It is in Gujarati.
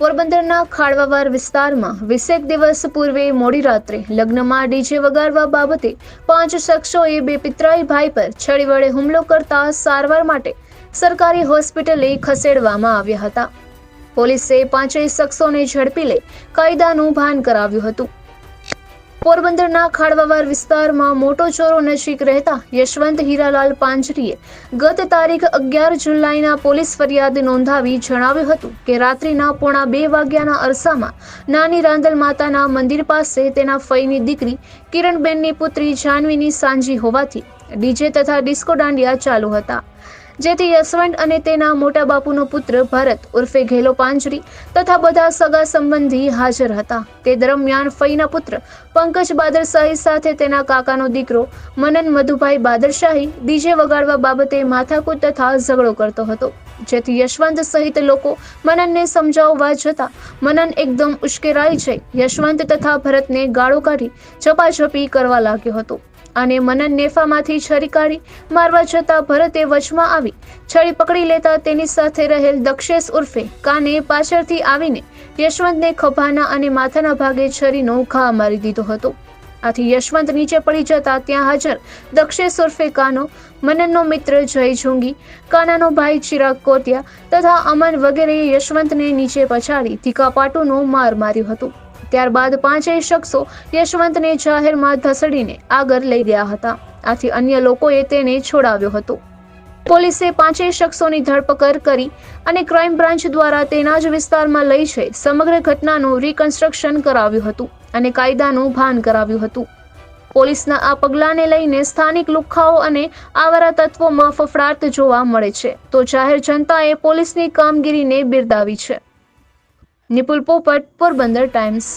પોરબંદરના ખાડવાવાર વિસ્તારમાં વીસેક દિવસ પૂર્વે મોડી રાત્રે લગ્નમાં ડીજે વગાડવા બાબતે પાંચ શખ્સોએ બે પિતરાઈ ભાઈ પર છડી વડે હુમલો કરતા સારવાર માટે સરકારી હોસ્પિટલે ખસેડવામાં આવ્યા હતા. પોલીસે પાંચેય શખ્સોને ઝડપી લઈ કાયદાનું ભાન કરાવ્યું હતું. પોરબંદરના ખાડવાવાર વિસ્તારમાં મોટો ચોરો નજીક રહેતા યશવંત હીરાલાલ પાંજરીએ ગત તારીખ અગિયાર જુલાઈના પોલીસ ફરિયાદ નોંધાવી જણાવ્યું હતું કે રાત્રિના પોણા બે વાગ્યાના અરસામાં નાની રાંદલ માતાના મંદિર પાસે તેના ફઈની દીકરી કિરણબેનની પુત્રી જાનવીની સાંજી હોવાથી ડીજે તથા ડિસ્કો દાંડિયા ચાલુ હતા. જેથી યશવંત અને તેના મોટા બાપુનો પુત્ર ભરત ઉર્ફે ઘેલો પાંજરી તથા બધા સગા સંબંધી હાજર હતા. તે દરમિયાન ફઈના પુત્ર પંકજ બાદરશાહી સાથે તેના કાકાનો દીકરો મનન મધુભાઈ બાદરશાહી ડીજે વગાડવા બાબતે માથાકૂટ તથા ઝઘડો કરતો હતો. જેથી યશવંત સહિત લોકો મનનને સમજાવવા જતા મનન એકદમ ઉશ્કેરાઈ જઈ યશવંત તથા ભરતને ગાળો કાઢી ઝપાઝપી કરવા લાગ્યો હતો. અને મનન નેફામાંથી છરી કાઢી મારવા જતા ભરતે વચમાં આવી. છરી પકડી લેતા તેની સાથે રહેલ દક્ષેશ ઉર્ફે કાને પાછળથી આવીને યશવંતને ખભાના અને માથાના ભાગે છરીનો ઘા મારી દીધો હતો. આથી યશવંત નીચે પડી જતા ત્યાં હાજર દક્ષેશ ઉર્ફે કાનો મનનનો મિત્ર જય જોંગી કાનાનો ભાઈ ચિરાગ કોટિયા તથા અમન વગેરેએ યશવંતને નીચે પછાડી ધીકાપાટુનો માર માર્યો હતો. ત્યારબાદ પાંચેય શખ્સો યશવંતને જાહેરમાં ધસડીને આગળ લઈ ગયા હતા. આથી અન્ય લોકોએ તેને છોડાવ્યો હતો. પોલીસે પાંચેય શખ્સોની ધરપકડ કરી અને ક્રાઇમ બ્રાન્ચ દ્વારા તેના જ વિસ્તારમાં લઈ જઈ સમગ્ર ઘટનાનું રિકન્સ્ટ્રક્શન કરાવ્યું હતું અને કાયદાનું ભાન કરાવ્યું હતું. પોલીસના આ પગલાંને લઈને સ્થાનિક લુખ્ખાઓ અને આવારા તત્વોમાં ફફડાટ જોવા મળે છે. તો જાહેર જનતાએ પોલીસની કામગીરીને બિરદાવી છે. નિપુલ પોપટ, પોરબંદર ટાઈમ્સ.